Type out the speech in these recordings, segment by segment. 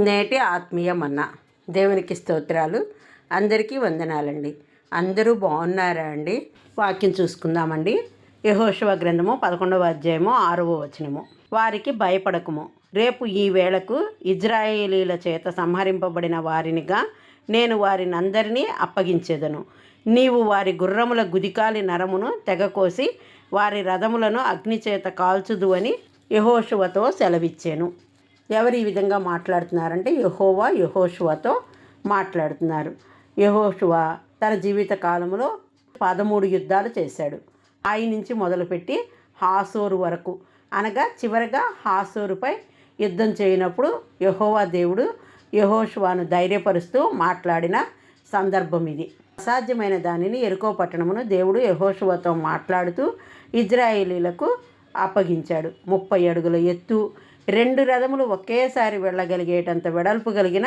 నేటి ఆత్మీయ మన్న దేవునికి స్తోత్రాలు. అందరికీ వందనాలండి. అందరూ బాగున్నారా అండి? వాక్యం చూసుకుందామండి. యహోశవ గ్రంథము పదకొండవ అధ్యాయము ఆరవ వచనము. వారికి భయపడకము. రేపు ఈ వేళకు ఇజ్రాయేలీల చేత సంహరింపబడిన వారినిగా నేను వారిని అందరినీ అప్పగించేదను. నీవు వారి గుర్రముల గుదికాలి నరమును తెగకోసి వారి రథములను అగ్ని చేత కాల్చుదు అని యహోశువతో సెలవిచ్చాను. ఎవరు ఈ విధంగా మాట్లాడుతున్నారంటే యహోవా యహోశువాతో మాట్లాడుతున్నారు. యహోశువా తన జీవిత కాలంలో పదమూడు యుద్ధాలు చేశాడు. ఆయి నుంచి మొదలుపెట్టి హాసోరు వరకు. అనగా చివరగా హాసోరుపై యుద్ధం చేయనప్పుడు యహోవా దేవుడు యహోశువాను ధైర్యపరుస్తూ మాట్లాడిన సందర్భం ఇది. అసాధ్యమైన దానిని ఎరుకో పట్టణమును దేవుడు యహోషువతో మాట్లాడుతూ ఇజ్రాయేలీలకు అప్పగించాడు. ముప్పై అడుగుల ఎత్తు రెండు రథములు ఒకేసారి వెళ్ళగలిగేటంత వెడల్పు కలిగిన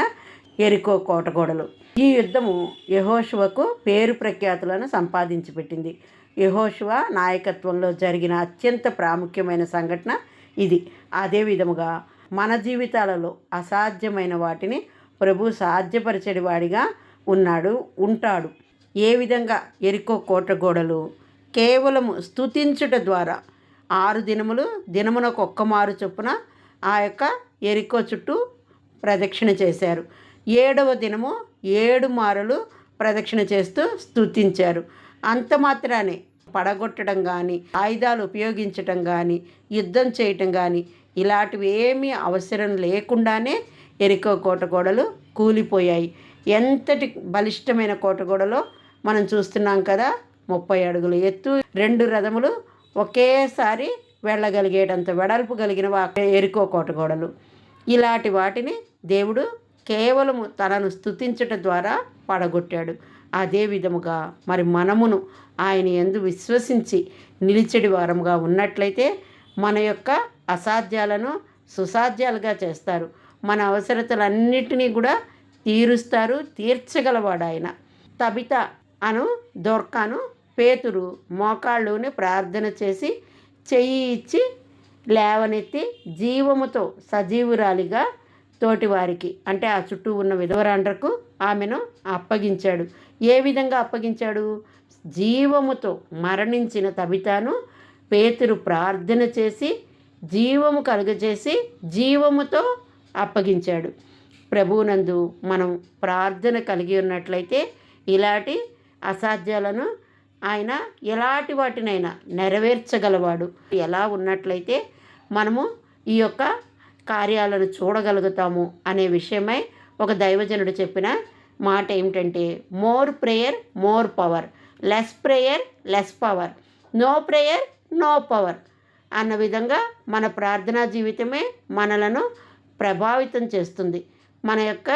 ఎరికో కోటగోడలు. ఈ యుద్ధము యహోశువకు పేరు ప్రఖ్యాతులను సంపాదించి పెట్టింది. యహోశువ నాయకత్వంలో జరిగిన అత్యంత ప్రాముఖ్యమైన సంఘటన ఇది. అదే విధముగా మన జీవితాలలో అసాధ్యమైన వాటిని ప్రభు సాధ్యపరిచేడి వాడిగా ఉన్నాడు ఉంటాడు. ఏ విధంగా ఎరికో కోటగోడలు కేవలము స్తుతించుట ద్వారా ఆరు దినములు దినమునకు ఒక్క మారు చొప్పున ఆ యొక్క ఎరికో చుట్టూ ప్రదక్షిణ చేశారు. ఏడవ దినము ఏడు మారులు ప్రదక్షిణ చేస్తూ స్తుతించారు. అంత మాత్రానే పడగొట్టడం కానీ ఆయుధాలు ఉపయోగించటం కానీ యుద్ధం చేయటం కానీ ఇలాంటివి ఏమీ అవసరం లేకుండానే ఎరికో కోటగోడలు కూలిపోయాయి. ఎంతటి బలిష్టమైన కోటగోడలో మనం చూస్తున్నాం కదా ముప్పై అడుగులు ఎత్తు రెండు రథములు ఒకేసారి వెళ్ళగలిగేటంత వెడల్పు కలిగిన ఎరుకో కోటగోడలు. ఇలాంటి వాటిని దేవుడు కేవలము తనను స్థుతించటం ద్వారా పడగొట్టాడు. అదే విధముగా మరి మనమును ఆయన ఎందు విశ్వసించి నిలిచడి వారముగా ఉన్నట్లయితే మన యొక్క అసాధ్యాలను సుసాధ్యాలుగా చేస్తారు. మన అవసరతలన్నిటినీ కూడా తీరుస్తారు తీర్చగలవాడు ఆయన తబిత అను దొర్కాను పేతురు మోకాళ్ళుని ప్రార్థన చేసి చెయ్యి ఇచ్చి లేవనెత్తి జీవముతో సజీవురాలిగా తోటివారికి అంటే ఆ చుట్టూ ఉన్న విధవరాండ్రకు ఆమెను అప్పగించాడు. ఏ విధంగా అప్పగించాడు? జీవముతో మరణించిన తబితాను పేతురు ప్రార్థన చేసి జీవము కలుగజేసి జీవముతో అప్పగించాడు. ప్రభువునందు మనం ప్రార్థన కలిగి ఉన్నట్లయితే ఇలాంటి అసాధ్యాలను ఆయన ఎలాంటి వాటినైనా నెరవేర్చగలవాడు. ఎలా ఉన్నట్లయితే మనము ఈ యొక్క కార్యాలను చూడగలుగుతాము అనే విషయమై ఒక దైవజనుడు చెప్పిన మాట ఏమిటంటే more prayer more power less prayer less power no prayer no power అన్న విధంగా మన ప్రార్థనా జీవితమే మనలను ప్రభావితం చేస్తుంది. మన యొక్క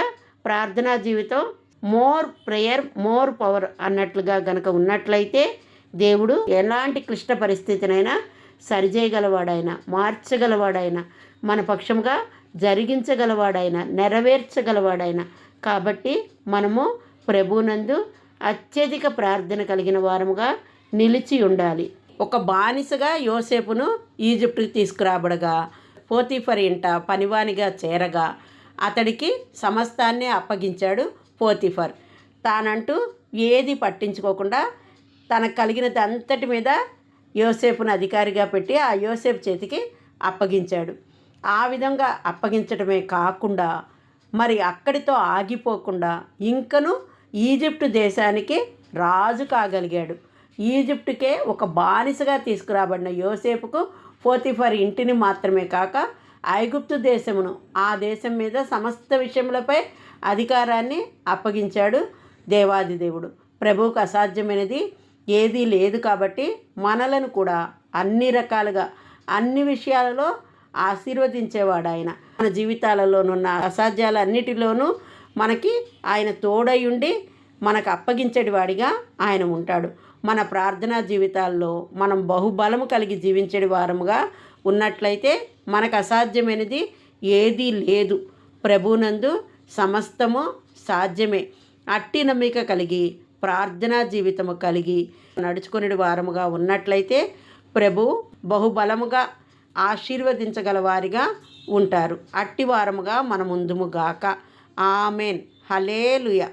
ప్రార్థనా జీవితం మోర్ ప్రేయర్ మోర్ పవర్ అన్నట్లుగా గనక ఉన్నట్లయితే దేవుడు ఎలాంటి క్లిష్ట పరిస్థితినైనా సరిచేయగలవాడైనా మార్చగలవాడైనా మన పక్షంగా జరిగించగలవాడైనా నెరవేర్చగలవాడైనా. కాబట్టి మనము ప్రభునందు అత్యధిక ప్రార్థన కలిగిన వారముగా నిలిచి ఉండాలి. ఒక బానిసగా యోసేపును ఈజిప్టుకి తీసుకురాబడగా పోతీఫర్ ఇంట పనివానిగా చేరగా అతడికి సమస్తాన్ని అప్పగించాడు పోతిఫర్. తానంటూ ఏది పట్టించుకోకుండా తనకు కలిగినది అంతటి మీద యోసేపును అధికారిగా పెట్టి ఆ యోసేపు చేతికి అప్పగించాడు. ఆ విధంగా అప్పగించడమే కాకుండా మరి అక్కడితో ఆగిపోకుండా ఇంకను ఈజిప్టు దేశానికి రాజు కాగలిగాడు. ఈజిప్టుకే ఒక బానిసగా తీసుకురాబడిన యోసేపుకు పోతిఫర్ ఇంటిని మాత్రమే కాక ఐగుప్తు దేశమును ఆ దేశం మీద సమస్త విషయములపై అధికారాన్ని అప్పగించాడు దేవాది దేవుడు. ప్రభువుకు అసాధ్యమైనది ఏదీ లేదు కాబట్టి మనలను కూడా అన్ని రకాలుగా అన్ని విషయాలలో ఆశీర్వదించేవాడు ఆయన మన జీవితాలలోనున్న అసాధ్యాలన్నిటిలోనూ మనకి ఆయన తోడై ఉండి మనకు అప్పగించడి వాడిగా ఆయన ఉంటాడు. మన ప్రార్థనా జీవితాల్లో మనం బహుబలము కలిగి జీవించడి వారముగా ఉన్నట్లయితే మనకు అసాధ్యమైనది ఏదీ లేదు. ప్రభునందు సమస్తము సాధ్యమే. అట్టి నమ్మిక కలిగి ప్రార్థనా జీవితము కలిగి నడుచుకునే వారముగా ఉన్నట్లయితే ప్రభు బహుబలముగా ఆశీర్వదించగల వారిగా ఉంటారు. అట్టివారముగా మన ముందుము గాక. ఆమెన్. హలేలుయ